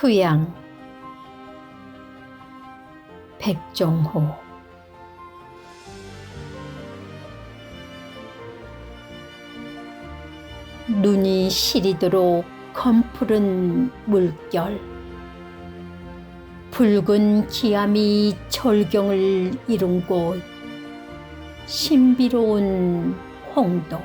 투양. 백종호. 눈이 시리도록 검푸른 물결. 붉은 기암이 절경을 이룬 곳. 신비로운 홍도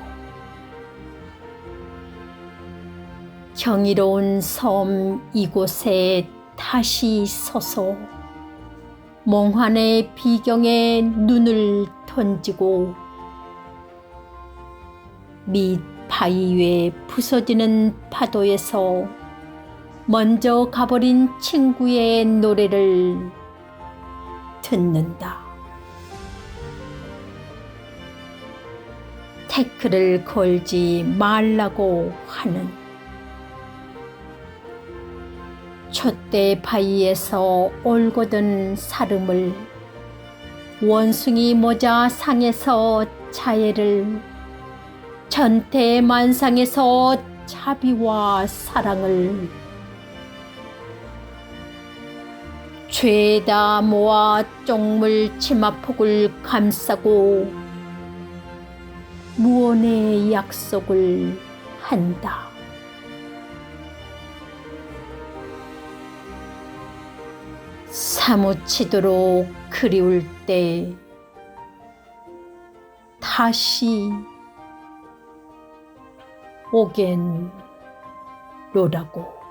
경이로운 섬 이곳에 다시 서서 몽환의 비경에 눈을 던지고 밑 바위 위에 부서지는 파도에서 먼저 가버린 친구의 노래를 듣는다. 태클을 걸지 말라고 하는 촛대 바위에서 올거든 사름을. 원숭이 모자 상에서 자애를. 전태 만상에서 자비와 사랑을. 죄다 모아 쪽물 치마폭을 감싸고 무언의 약속을 한다. 사무치도록 그리울 때 다시 오겐 로라고